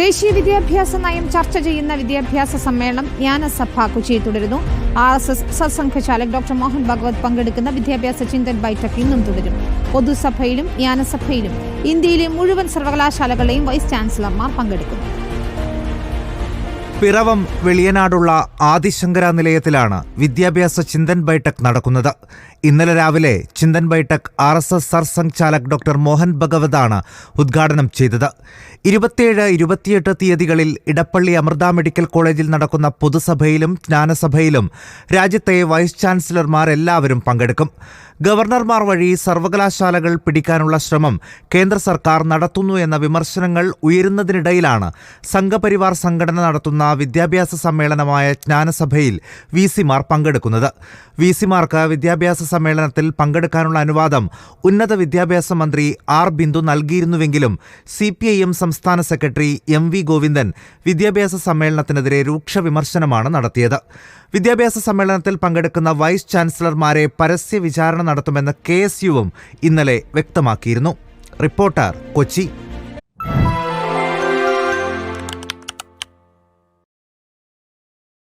ദേശീയ വിദ്യാഭ്യാസ നയം ചർച്ച ചെയ്യുന്ന വിദ്യാഭ്യാസ സമ്മേളനം ജ്ഞാനസഭ കൊച്ചിയിൽ തുടരുന്നു. ആർ എസ് എസ് സത്സംഘചാലക് ഡോക്ടർ മോഹൻ ഭഗവത് പങ്കെടുക്കുന്ന വിദ്യാഭ്യാസ ചിന്തൻ ബൈഠക് ഇന്നും തുടരും. പൊതുസഭയിലും ജ്ഞാനസഭയിലും ഇന്ത്യയിലെ മുഴുവൻ സർവകലാശാലകളെയും വൈസ് ചാൻസലർമാർ പങ്കെടുക്കുന്നു പിറവം വെളിയനാടുള്ള ആദിശങ്കര നിലയത്തിലാണ് വിദ്യാഭ്യാസ ചിന്തൻ ബൈഠക് നടക്കുന്നത്. ഇന്നലെ രാവിലെ ചിന്തൻ ബൈഠക് R S S Sarsanghchalak doctor Mohan ഭഗവതാണ് ഉദ്ഘാടനം ചെയ്തത്. ഇരുപത്തിയേഴ് ഇരുപത്തിയെട്ട് തീയതികളിൽ ഇടപ്പള്ളി അമൃത മെഡിക്കൽ കോളേജിൽ നടക്കുന്ന പൊതുസഭയിലും ജ്ഞാനസഭയിലും രാജ്യത്തെ വൈസ് ചാൻസലർമാർ എല്ലാവരും പങ്കെടുക്കും. ഗവർണർമാർ വഴി സർവകലാശാലകൾ പിടിക്കാനുള്ള ശ്രമം കേന്ദ്ര സർക്കാർ നടത്തുന്നു എന്ന വിമർശനങ്ങൾ ഉയരുന്നതിനിടയിലാണ് സംഘപരിവാർ സംഘടന നടത്തുന്ന വിദ്യാഭ്യാസ സമ്മേളനമായ ജ്ഞാനസഭയിൽ വി സിമാർ പങ്കെടുക്കുന്നത്. വി സിമാർക്ക് വിദ്യാഭ്യാസ സമ്മേളനത്തിൽ പങ്കെടുക്കാനുള്ള അനുവാദം ഉന്നത വിദ്യാഭ്യാസ മന്ത്രി ആർ ബിന്ദു നൽകിയിരുന്നുവെങ്കിലും സി പി ഐ എം സംസ്ഥാന സെക്രട്ടറി എം വി ഗോവിന്ദൻ വിദ്യാഭ്യാസ സമ്മേളനത്തിനെതിരെ രൂക്ഷ വിമർശനമാണ് നടത്തിയത്. വിദ്യാഭ്യാസ സമ്മേളനത്തിൽ പങ്കെടുക്കുന്ന വൈസ് ചാൻസലർമാരെ പരസ്യ വിചാരണ നടത്തുമെന്ന് കെ എസ് യുവും ഇന്നലെ വ്യക്തമാക്കിയിരുന്നു. റിപ്പോർട്ടർ കൊച്ചി.